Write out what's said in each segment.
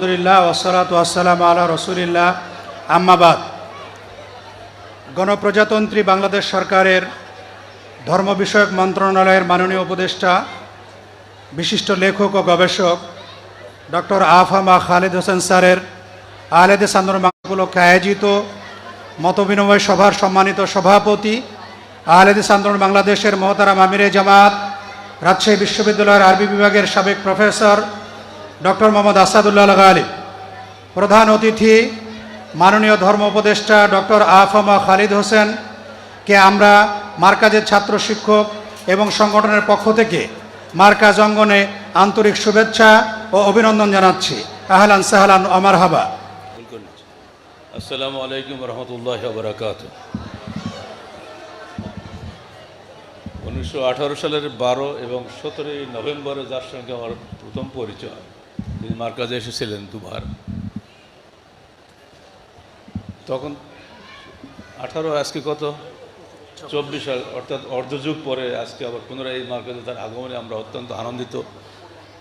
আলহামদুলিল্লাহ ওসলাত ওয়াসালাম আলা রসুলিল্লাহ। আম্মাবাদ গণপ্রজাতন্ত্রী বাংলাদেশ সরকারের ধর্ম বিষয়ক মন্ত্রণালয়ের মাননীয় উপদেষ্টা, বিশিষ্ট লেখক ও গবেষক ডক্টর আফামা খালেদ হোসেন স্যারের আহলেদিস বাংলা উপলক্ষে আয়োজিত মতবিনিময় সভার সম্মানিত সভাপতি আহলেদিস আন্দোলন বাংলাদেশের মহতারাম আমিরে জামাত, রাজশাহী বিশ্ববিদ্যালয়ের আরবি বিভাগের সাবেক প্রফেসর ডক্টর মোহাম্মদ আসাদুল্লাহ গালি, প্রধান অতিথি, মাননীয় ধর্ম উপদেষ্টা ডক্টর আফামা খালিদ হোসেন, কে আমরা মার্কাজের ছাত্র শিক্ষক এবং সংগঠনের পক্ষ থেকে মার্কাজ অঙ্গনে আন্তরিক শুভেচ্ছা ও অভিনন্দন জানাচ্ছি। আহলান সাহলান অমার হাবা। আসসালামু আলাইকুম রহমতুল্লাহ বরাকাত উনিশশো সালের বারো এবং সতেরোই নভেম্বরে যার সঙ্গে আমার প্রথম পরিচয়। তিনি মার্কাজে এসেছিলেন দুবার। তখন আঠারো, আজকে কত? চব্বিশ সাল অর্থাৎ অর্ধযুগ পরে আজকে আবার পুনরায় এই মার্কাজে তার আগমনে আমরা অত্যন্ত আনন্দিত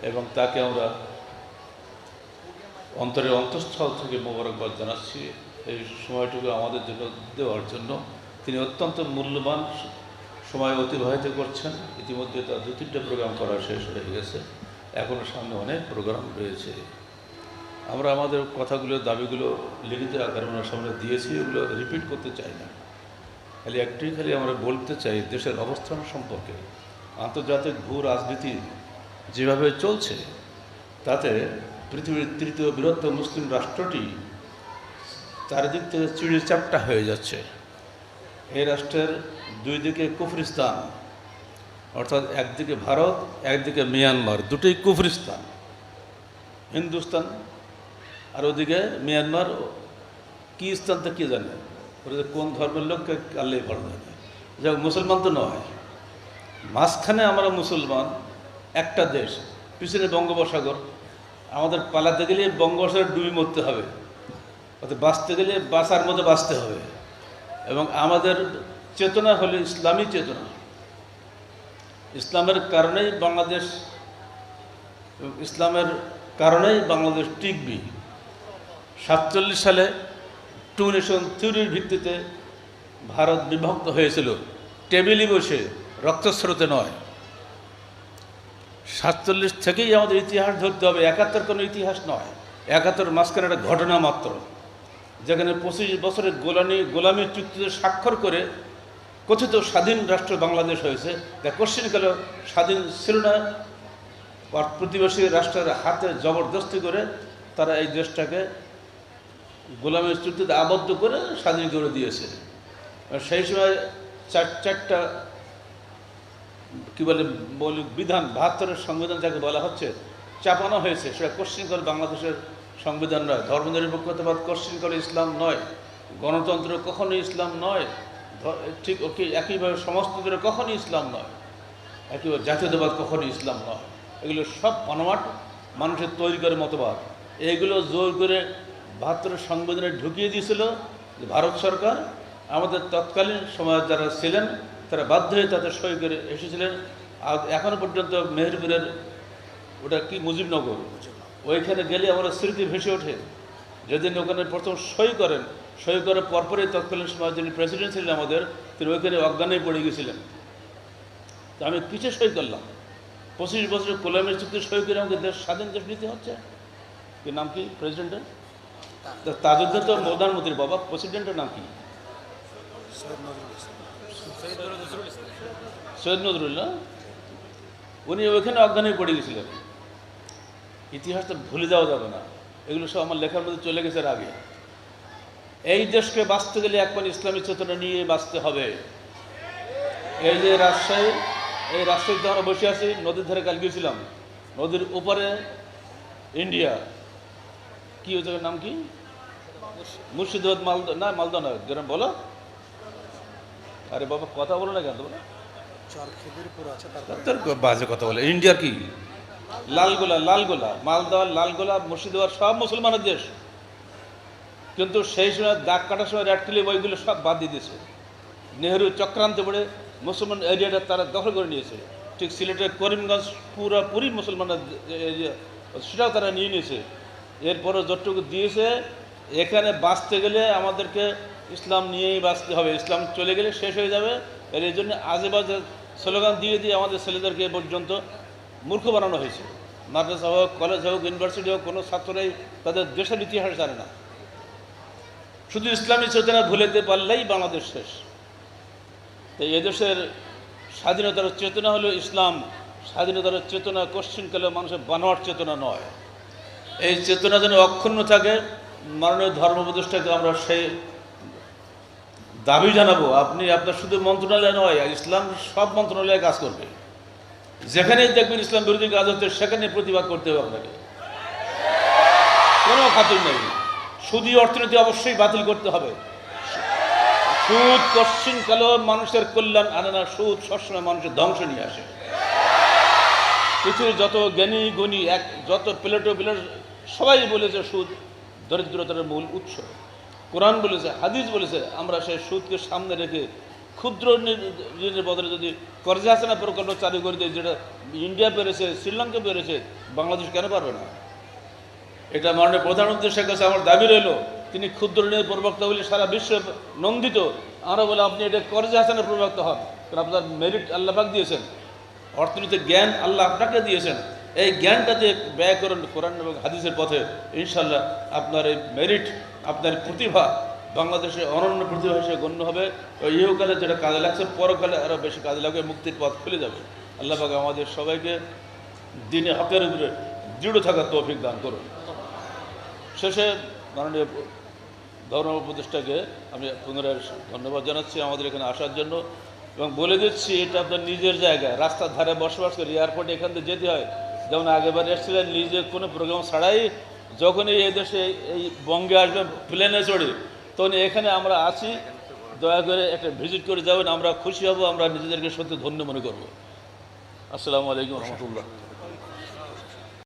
এবং তাকে আমরা অন্তরের অন্তঃস্থল থেকে মোবারকবাদ জানাচ্ছি। এই সময়টুকু আমাদের জন্য দেওয়ার জন্য। তিনি অত্যন্ত মূল্যবান সময় অতিবাহিত করছেন। ইতিমধ্যে তার দু তিনটে প্রোগ্রাম করা শেষ হয়ে গেছে। এখনও সামনে অনেক প্রোগ্রাম রয়েছে। আমরা আমাদের কথাগুলো, দাবিগুলো লিখিত আকারে ওনার সামনে দিয়েছি, এগুলো রিপিট করতে চাই না। খালি একটাই খালি আমরা বলতে চাই দেশের অবস্থান সম্পর্কে। আন্তর্জাতিক ভূ রাজনীতি যেভাবে চলছে, তাতে পৃথিবীর তৃতীয় বৃহত্তম মুসলিম রাষ্ট্রটি চারিদিক থেকে চিড়ে চাপটা হয়ে যাচ্ছে। এই রাষ্ট্রের দুই দিকে কুফরিস্তান অর্থাৎ একদিকে ভারত, একদিকে মিয়ানমার, দুটোই কুফরিস্তান। হিন্দুস্তান আর ওদিকে মিয়ানমার, কী স্থান তো কে জানে? ওরা কোন ধর্মের লোককে আল্লাহ ভালো জানে। যাক মুসলমান তো নয়। মাঝখানে আমরা মুসলমান, একটা দেশ, পিছনে বঙ্গোপসাগর। আমাদের পালাতে গেলে বঙ্গোপসাগর ডুবি মরতে হবে। অর্থাৎ বাঁচতে গেলে বাঁচার মতো বাঁচতে হবে। এবং আমাদের চেতনা হলো ইসলামী চেতনা। ইসলামের কারণেই বাংলাদেশ, ইসলামের কারণেই বাংলাদেশ টিকবি। সাতচল্লিশ সালে টু নেশন থিওরির ভিত্তিতে ভারত বিভক্ত হয়েছিল। টেবিলে বসে রক্তস্রোতে নয়। সাতচল্লিশ থেকেই আমাদের ইতিহাস ধরতে হবে। একাত্তর কোনো ইতিহাস নয়। একাত্তর মাঝখানে একটা ঘটনা মাত্র। যেখানে পঁচিশ বছরের গোলামি, গোলামী চুক্তিতে স্বাক্ষর করে কথিত স্বাধীন রাষ্ট্র বাংলাদেশ হয়েছে। তা কোশ্চিনকাল স্বাধীন ছিল না? প্রতিবেশী রাষ্ট্রের হাতে জবরদস্তি করে তারা এই দেশটাকে গোলামের চুক্তিতে আবদ্ধ করে স্বাধীন করে দিয়েছে। সেই সময় চার চারটা, কী বলে বলি বিধান, বাহাত্তরের সংবিধান যাকে বলা হচ্ছে, চাপানো হয়েছে। সেটা কোশ্চিনকাল বাংলাদেশের সংবিধান নয়। ধর্মনিরপেক্ষতাবাদ কোশ্চিনকাল ইসলাম নয়। গণতন্ত্র কখনোই ইসলাম নয়। ঠিক ওকে একইভাবে সমস্তদের কখনই ইসলাম নয়, একইভাবে জাতীয়তাবাদ কখনই ইসলাম নয়। এগুলো সব অনমাট মানুষের তৈরি করে মতবাদ। এগুলো জোর করে বাহাত্তরের সংবিধানে ঢুকিয়ে দিয়েছিল যে ভারত সরকার আমাদের তৎকালীন সময় যারা ছিলেন, তারা বাধ্য হয়ে তাদের সই করে এসেছিলেন। আর এখনও পর্যন্ত মেহেরপুরের ওটা কি মুজিবনগর? ওইখানে গেলে আমরা স্মৃতি ভেসে ওঠে। যেদিন ওখানে প্রথম সই করেন সই করার পরপরই তৎকালীন সময় যিনি প্রেসিডেন্ট ছিলেন আমাদের তিনি ওইখানে অজ্ঞানে পড়ে গেছিলেন। তো আমি কিসে সই করলাম? পঁচিশ বছরের কোলামের চুক্তি সই করে আমাকে দেশ স্বাধীন দেশ নিতে হচ্ছে? কি নাম কি প্রেসিডেন্টের? তা তাজউদ্দিন তো প্রধানমন্ত্রীর বাবা প্রেসিডেন্টের নাম কি? সৈয়দ নজরুল্লাহ উনি ওইখানে অজ্ঞানে পড়ে গেছিলেন। ইতিহাসটা ভুলে যাওয়া যাবে না। এগুলো সব আমার লেখার মধ্যে চলে গেছে আগে। এই দেশকে বাঁচতে গেলে একবার ইসলামী চেতনা নিয়ে বাঁচতে হবে। এই যে রাজশাহী এই রাজশাহীতে আমরা বসে আছি নদীর ধারে কাল গিয়েছিলাম। নদীর উপরে ইন্ডিয়া। কি ওই জায়গার নাম কি? মুর্শিদাবাদ মালদা না মালদা নয় যেরকম বলো। আরে বাবা কথা বলো না কেন তোমরা? বাজে কথা বলে। ইন্ডিয়া কি? লালগোলা লালগোলা মালদা লালগোলা মুর্শিদাবাদ সব মুসলমানের দেশ। কিন্তু সেই সময় দাগ কাটার সময় রেড ক্লিপ ওইগুলো সব বাদ দিয়ে দিয়েছে। নেহরু চক্রান্তে পড়ে মুসলমান এরিয়াটা তারা দখল করে নিয়েছে। ঠিক সিলেটের করিমগঞ্জ পুরোপুরি মুসলমানরা এরিয়া সেটাও তারা নিয়ে নিয়েছে। এরপরে যতটুকু দিয়েছে, এখানে বাঁচতে গেলে আমাদেরকে ইসলাম নিয়েই বাঁচতে হবে। ইসলাম চলে গেলে শেষ হয়ে যাবে। এর এই জন্য আজে বাজে স্লোগান দিয়ে দিয়ে আমাদের ছেলেদেরকে এ পর্যন্ত মূর্খ বানানো হয়েছে। মাদ্রাসা হোক, কলেজ হোক, ইউনিভার্সিটি হোক, কোনো ছাত্ররাই তাদের দেশের ইতিহাস জানে না। শুধু ইসলামী চেতনা ভুলেতে পারলেই বাংলাদেশ শেষ। তো এদেশের স্বাধীনতার চেতনা হলো ইসলাম, স্বাধীনতার চেতনা কোশ্চিনকালে মানুষের বানোয়ার চেতনা নয়। এই চেতনা যেন অক্ষুণ্ণ থাকে, মাননীয় ধর্ম উপদেষ্টাকে আমরা সেই দাবি জানাব, আপনি আপনার শুধু মন্ত্রণালয় নয় ইসলাম সব মন্ত্রণালয়ে কাজ করবে। যেখানেই দেখবেন ইসলাম বিরোধী কাজ হচ্ছে সেখানে প্রতিবাদ করতে হবে আপনাকে। কোনো খাতির নেই। সুদী অর্থনীতি অবশ্যই বাতিল করতে হবে। সুদ কশ্চিন কালো মানুষের কল্যাণ আনে না, সুদ সবসময় মানুষের ধ্বংস নিয়ে আসে। পৃথিবীর যত জ্ঞানী, গুণী, এক, যত প্লেটো প্লেট সবাই বলেছে সুদ দরিদ্রতার মূল উৎস। কোরআন বলেছে, হাদিস বলেছে, আমরা সেই সুদকে সামনে রেখে ক্ষুদ্র ঋণ- ঋণের বদলে যদি কর্জা হাসানা প্রকল্প চালু করে দিই যেটা ইন্ডিয়া পেরেছে, শ্রীলঙ্কা পেরেছে, বাংলাদেশ কেন পারবে না? এটা মাননীয় প্রধানমন্ত্রী শেখ হাসিনা আমার দাবি রইল, তিনি ক্ষুদ্র ঋণের প্রবক্তা বলে সারা বিশ্ব নন্দিত। আমরা বলে, আপনি এটা কর্জা হাসানের প্রবক্তা হন। কারণ আপনার মেরিট আল্লাপাক দিয়েছেন। অর্থনীতির জ্ঞান আল্লাহ আপনাকে দিয়েছেন। এই জ্ঞানটা যে ব্যয় করুন কোরআন এবং হাদিসের পথে। ইনশাল্লাহ আপনার এই মেরিট আপনার প্রতিভা বাংলাদেশে অনন্য প্রতিভা হিসেবে গণ্য হবে। ইহকালে যেটা কাজে লাগছে, পরকালে আরও বেশি কাজে লাগবে, মুক্তির পথ খুলে যাবে। আল্লাহ আমাদের সবাইকে দিনে হকের উপরে দৃঢ় থাকার তৌফিক দান করুন। শেষে মাননীয় ধর্ম উপদেষ্টাকে আমি পুনরায় ধন্যবাদ জানাচ্ছি আমাদের এখানে আসার জন্য এবং বলে দিচ্ছি, এটা আপনার নিজের জায়গা। রাস্তার ধারে বসবাস করি এয়ারপোর্টে এখান থেকে যেতে হয়। যেমন আগেবার এসেছিলেন, নিজে কোনো প্রোগ্রাম ছাড়াই যখনই এই দেশে এই বঙ্গে আসবে প্লেনে চড়ে, তখন এখানে আমরা আছি। দয়া করে একটা ভিজিট করে যাবেন, আমরা খুশি হব, আমরা নিজেদেরকে সত্যি ধন্য মনে করব। আসসালামু আলাইকুম রহমতুল্লাহ।